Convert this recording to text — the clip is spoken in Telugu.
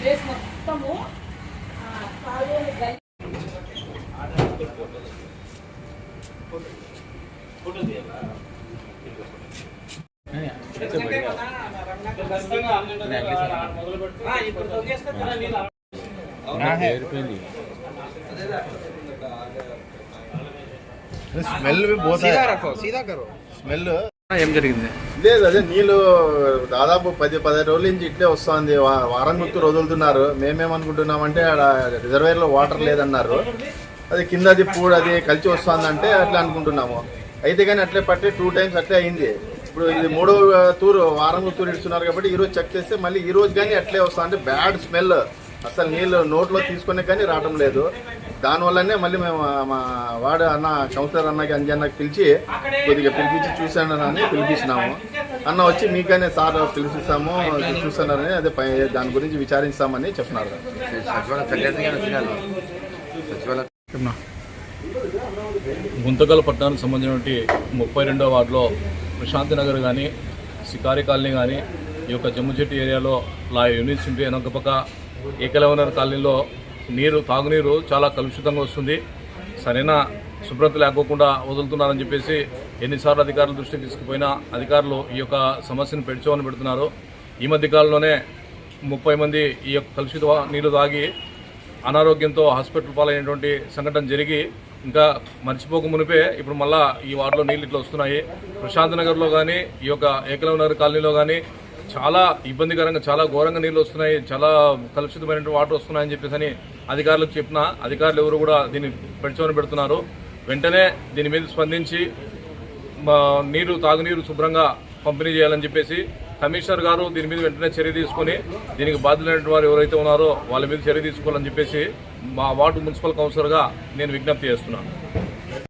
ప్లేస్ మొత్తము స్మెల్ भी बहुत सीधा रखो सीधा करो स्मेल ఏం జరిగింది? లేదు అదే నీళ్ళు దాదాపు పది పదిహేను రోజుల నుంచి ఇట్లే వస్తుంది. వారం గుర్తు వదులుతున్నారు మేమేమనుకుంటున్నామంటే ఆడ రిజర్వేర్లో వాటర్ లేదన్నారు. అది కింద అది పూడ అది కలిసి వస్తుందంటే అట్లా అనుకుంటున్నాము. అయితే కానీ అట్లే పట్టి టూ టైమ్స్ అట్లే అయింది. ఇప్పుడు ఇది మూడో తూరు వారం తూరు ఇస్తున్నారు కాబట్టి ఈ రోజు చెక్ చేస్తే మళ్ళీ ఈ రోజు కానీ అట్లే వస్తుంది. అంటే బ్యాడ్ స్మెల్. అసలు నీళ్ళు నోట్లో తీసుకునే కానీ రావడం లేదు. దానివల్లనే మళ్ళీ మేము మా వాడు అన్న కౌన్సిలర్ అన్నకి అంజన్నకి పిలిచి కొద్దిగా పిలిపించి చూశాను అని పిలిపించినాము. అన్న వచ్చి మీకనే సార్ పిలిపిస్తాము చూస్తున్నారని అదే పై దాని గురించి విచారిస్తామని చెప్పినారు. గుంతకల్ పట్టణానికి సంబంధించినటువంటి ముప్పై రెండో వార్డులో ప్రశాంతి నగర్ కానీ సికారి కాలనీ కానీ ఈ యొక్క జమ్ముచెట్టు ఏరియాలో లా యూనిట్స్ ఉంటే వెనక పక్క ఏకలవనర్ కాలనీలో నీరు తాగునీరు చాలా కలుషితంగా వస్తుంది. సరైన శుభ్రత లేకోకుండా వదులుతున్నారని చెప్పేసి ఎన్నిసార్లు అధికారుల దృష్టికి తీసుకుపోయినా అధికారులు ఈ యొక్క సమస్యను పెడుచోని పెడుతున్నారు. ఈ మధ్య కాలంలోనే ముప్పై మంది ఈ యొక్క కలుషిత నీళ్ళు తాగి అనారోగ్యంతో హాస్పిటల్ పాలైనటువంటి సంఘటన జరిగి ఇంకా మర్చిపోక మునిపే ఇప్పుడు మళ్ళా ఈ వార్డులో నీళ్ళు ఇట్లా వస్తున్నాయి. ప్రశాంత్ నగర్లో కానీ ఈ యొక్క ఏకలవ నగర్ కాలనీలో కానీ చాలా ఇబ్బందికరంగా చాలా ఘోరంగా నీళ్ళు వస్తున్నాయి చాలా కలుషితమైనటువంటి వాటర్ వస్తున్నాయని చెప్పేసి అని అధికారులకు చెప్పిన అధికారులు ఎవరు కూడా దీన్ని పెడుచోని పెడుతున్నారు. వెంటనే దీని మీద స్పందించి మా నీరు తాగునీరు శుభ్రంగా పంపిణీ చేయాలని చెప్పేసి కమిషనర్ గారు దీని మీద వెంటనే చర్య తీసుకొని దీనికి బాధ్యులైన వారు ఎవరైతే ఉన్నారో వాళ్ళ మీద చర్య తీసుకోవాలని చెప్పేసి మా వార్డు మున్సిపల్ కౌన్సిలర్గా నేను విజ్ఞప్తి చేస్తున్నాను.